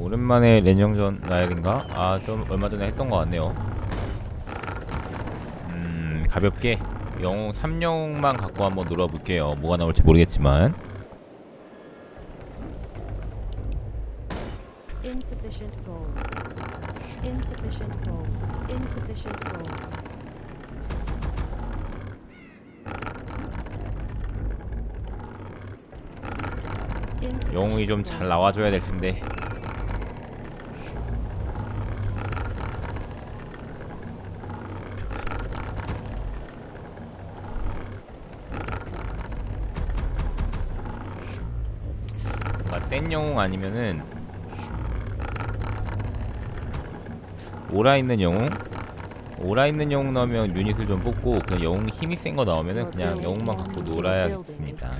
오랜만에 렌영전 라이딩가? 아, 좀 얼마 전에 했던 것 같네요. 음, 가볍게 영웅 3영웅만 갖고 한번 놀아볼게요. 뭐가 나올지 모르겠지만. 영웅이 좀 잘 나와줘야 될 텐데. 영웅 아니면은 오라 있는 영웅 오라 있는 영웅 나오면 유닛을 좀 뽑고 그냥 영웅 힘이 센 거 나오면은 그냥 아, 네. 영웅만 갖고 놀아야겠습니다.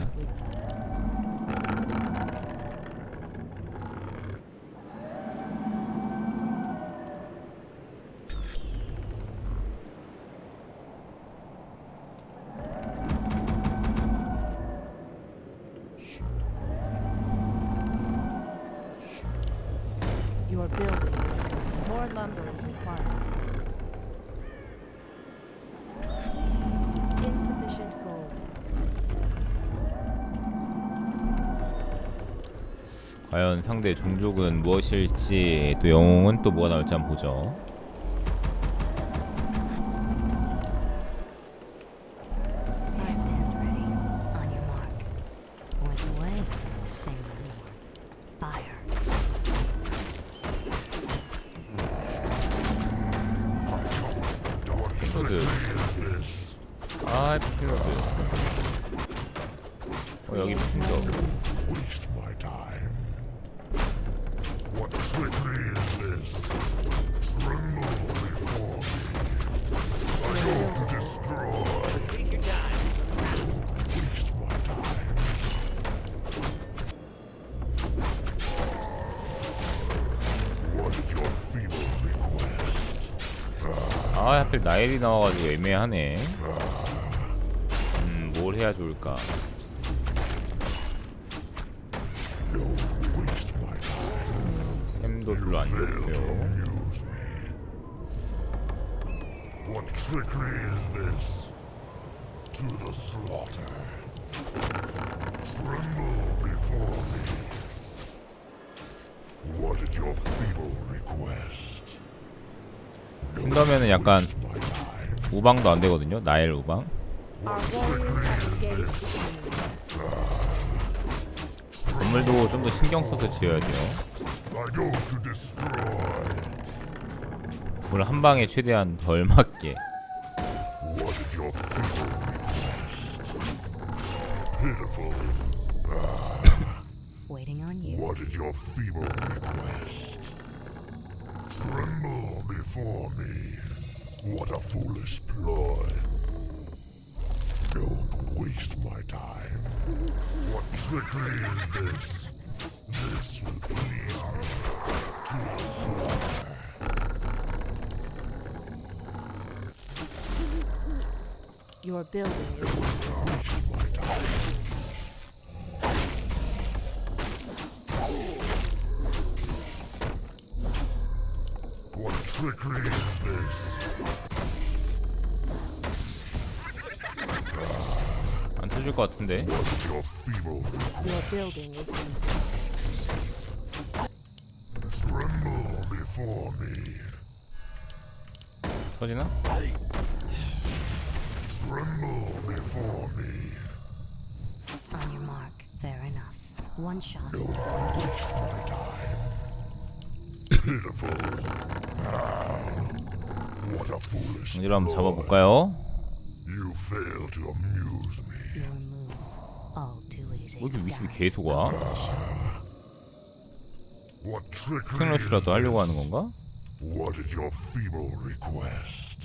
과연 상대 종족은 무엇일지 또 영웅은 또 뭐가 나올지 한번 보죠 아, 필드. 어, 여기 필드. 아 하필 나일이 나와가지고 애매하네 음뭘 해야 좋을까 햄도 별로 안 좋고요 What trickery is this? To the slaughter. Tremble before me. What is your feeble request? 핀더면은 약간 우방도 안 되거든요. 나엘 우방. 건물도 좀 더 신경 써서 지어야 돼요. 불 한 방에 최대한 덜 맞게. Tremble before me. What a foolish ploy. Don't waste my time. What trickery is this? This will to the slaughter. Your building is. waste my time. trickery in 안 터질 것 같은데. this? Your feeble Your building is empty. tremble before me. 터지나? Tremble before me. On your mark, fair enough. One shot. Pitiful. 이로 한번 잡아볼까요? 여기 위습이 계속 와? 스팅러시라도 하려고 하는 건가? What is your feeble request?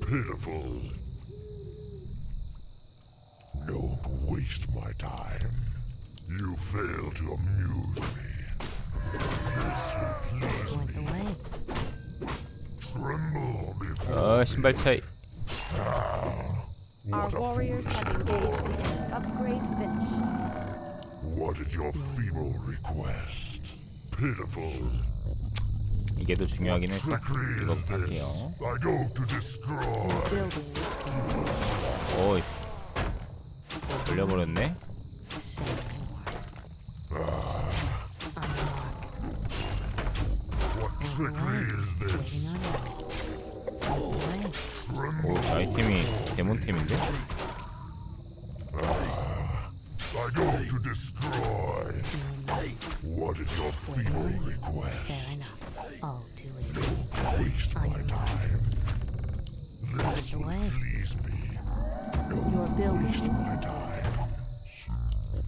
Pitiful. Don't waste my time. You fail to amuse me. This will please me. 어 신발 차이 Our warriors have engaged in upgrade finished. What is your feeble request? Pitiful. 이게 더 중요하긴 했어 Trickery is 이거부터 this. 할게요 I go to destroy. Building is complete. 오이 돌려버렸네 What trickery is this? Unlock. 오 아이템이 데몬템인데? to destroy. What is your feeble request? Fair enough. do it. Don't waste my time. This please me. building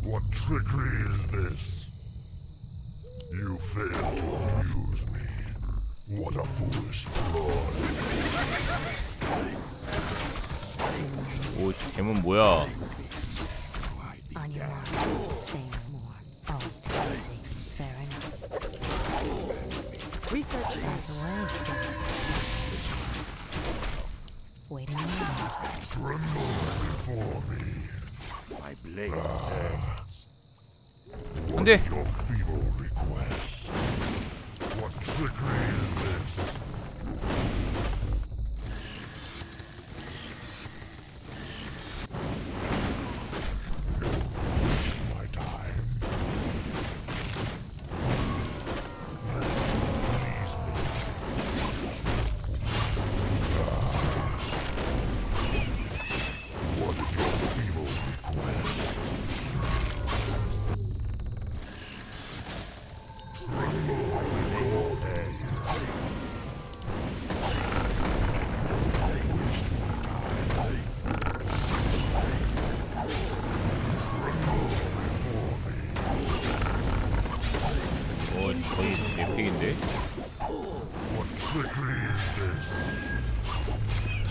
What trickery is this? You fail to me. What a foolish 오, 쟤은 뭐야? 안돼. 거의 예픽인데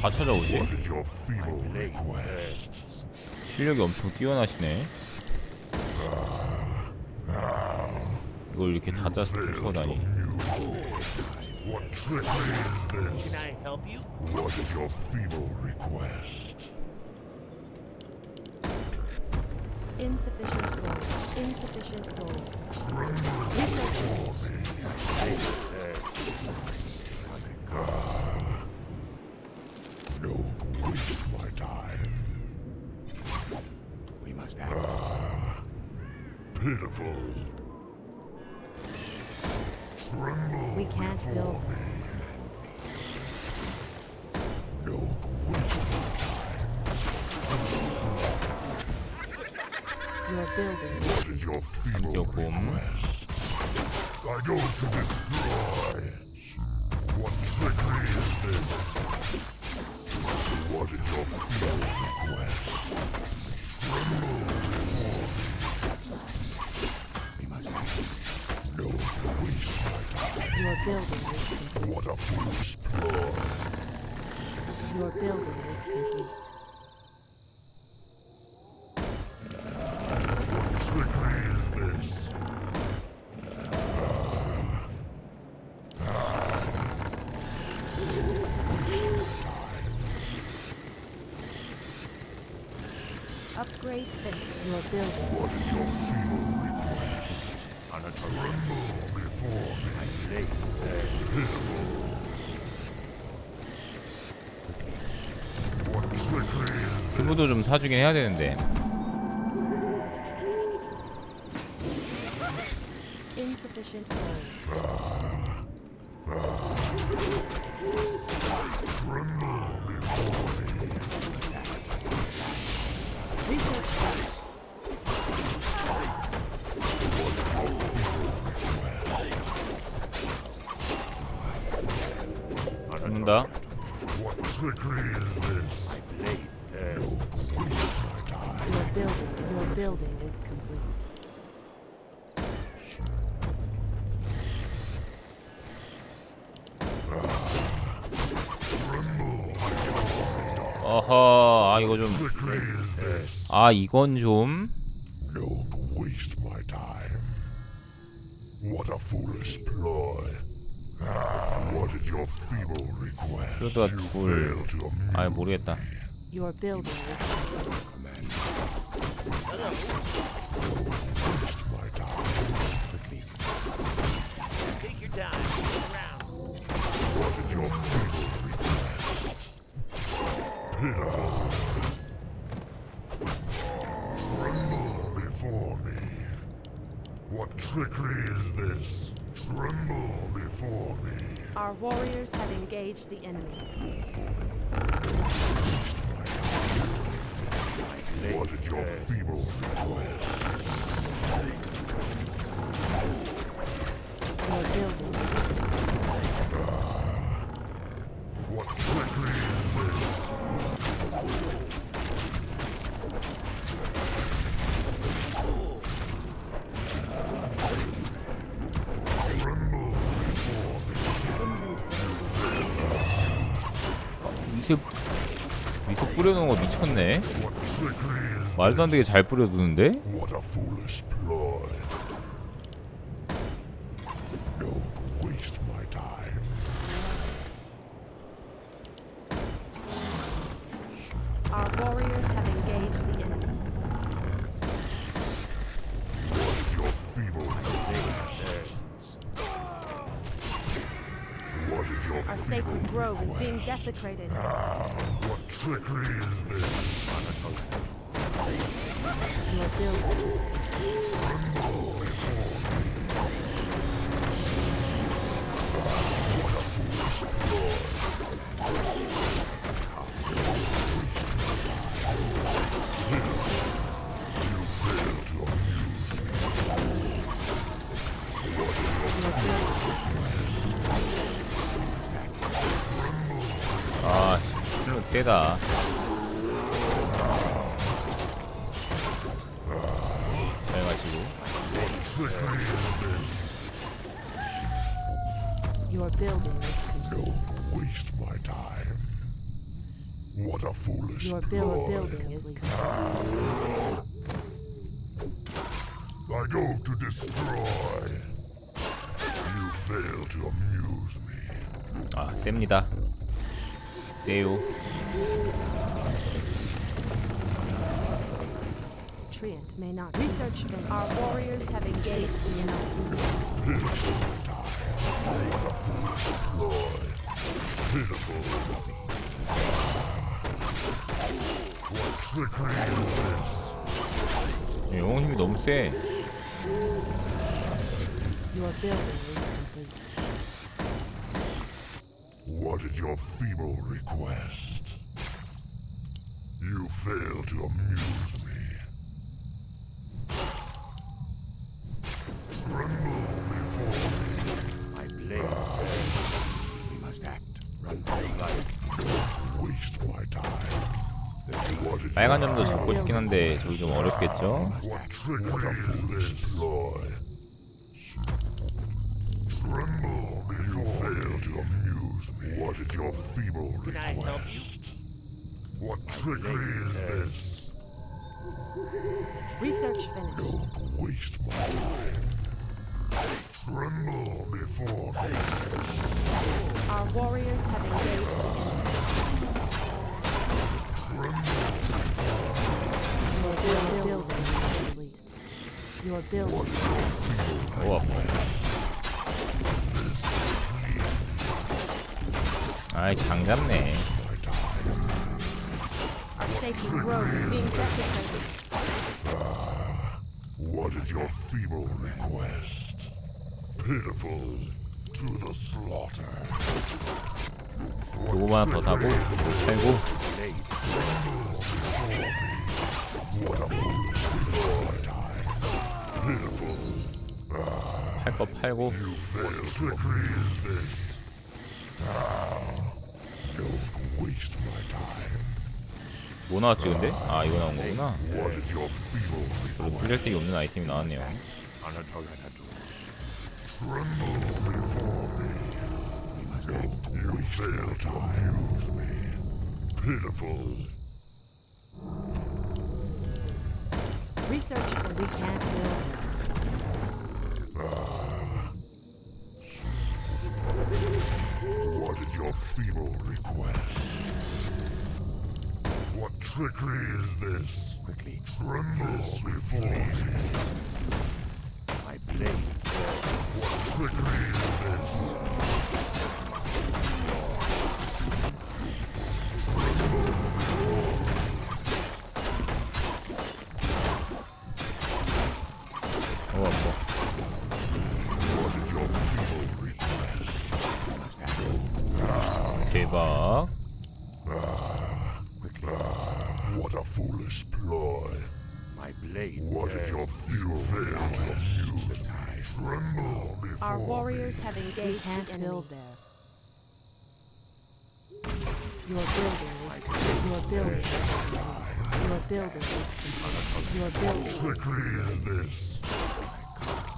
다 찾아오지? 실력이 엄청 뛰어나시네 이걸 이렇게 다 짜서 다니 What trick is this? Can I help you? What is your feeble request? Insufficient. insufficient gold. We must pitiful. Tremble we can't build. Me. building. What is your feeble request? I go to destroy. What trickery is this? What is your feeble request? Tremble before me. We must No, waste my time. Your building is complete. What a foolish ploy. Your building is complete. Upgrade finish. Your building. What is your feeble request? And a tremble before me. I lay their pitiful. What trickery is this? 두부도 좀 사주긴 해야 되는데. 들어온다. Your building, your building is complete. 어허, 아 이거 좀, 아 이건 좀. Don't waste my time. What a foolish ploy. Ah, did your feeble request? You fail to amuse me. 모르겠다. Your building is my your feeble request? Pitter. before me. What trickery is this? Tremble before me. Our warriors have engaged the enemy. What is your feeble request? 위치 미소 뿌려놓은 거 미쳤네 말도 안 되게 잘 뿌려두는데 Our sacred grove quest. is being desecrated. Ah, what trickery is this? Tremble before me. What a foolish 세다 잘 가시고 Your building is complete. Don't waste my time. What a foolish Your ploy. building is complete. I go to destroy. You fail to amuse me. Ah, 셉니다. 세요. Treant may not research them. Our warriors have engaged the enemy. Pitiful time. What a foolish ploy. Pitiful. What trickery is this? 영웅 힘이 너무 세. Your building is complete. What is your feeble request? fail to amuse me. Tremble before me. My blade. ah. We must act. Run for your life. Waste my time. 빨간 점도 잡고 싶긴 한데 저기 좀 어렵겠죠? Tremble, you fail to amuse me. What is your feeble request? What trickery is this? Research finished. Don't waste my time. Tremble before me. Our warriors have engaged the enemy. Tremble. Your building is complete. Your building. Whoa. 아이 장 잡네 grove is being desecrated. Ah, what is your feeble request? Pitiful to the slaughter. What 팔고 ah, Don't waste my time. 뭐 나왔지 근데? 아 이거 나온 거구나 별로 쓸데기 없는 아이템이 나왔네요 Research what we can't build. Ah. What is your feeble request? What trickery is this? Quickly. Tremble this before me. My blade. What trickery is engage we can't the enemy. build there. Your building is your building. Your building is your building. What trickery is this?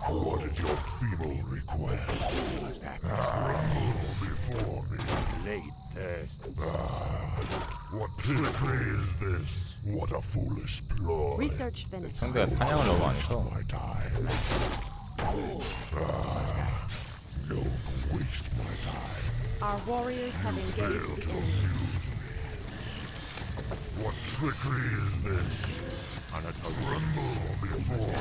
What did your feeble request? ah, before me. Late test. Ah, what trickery is this? What a foolish ploy. Research finished. 상대가 사냥을 너무 안 해서 waste my time. Our warriors have engaged the enemy. What trickery is this? And a tremble before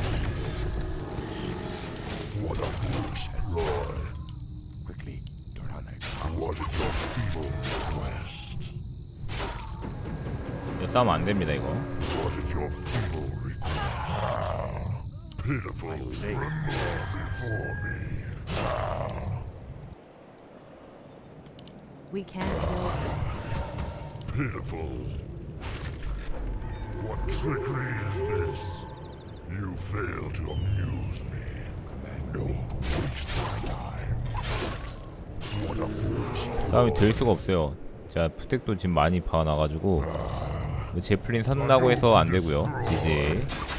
What a fool's ploy. Quickly, Dorane. What is your feeble request? 이거 What is your feeble request? Pitiful tremble before me. We can't do it. Pitiful. What trickery is this? You fail to amuse me. Don't waste my time. What a foolish. 싸움이 될 수가 없어요. 자, 푸텍도 지금 많이 박아놔가지고 제플린 산다고 해서 안 되고요. 지지.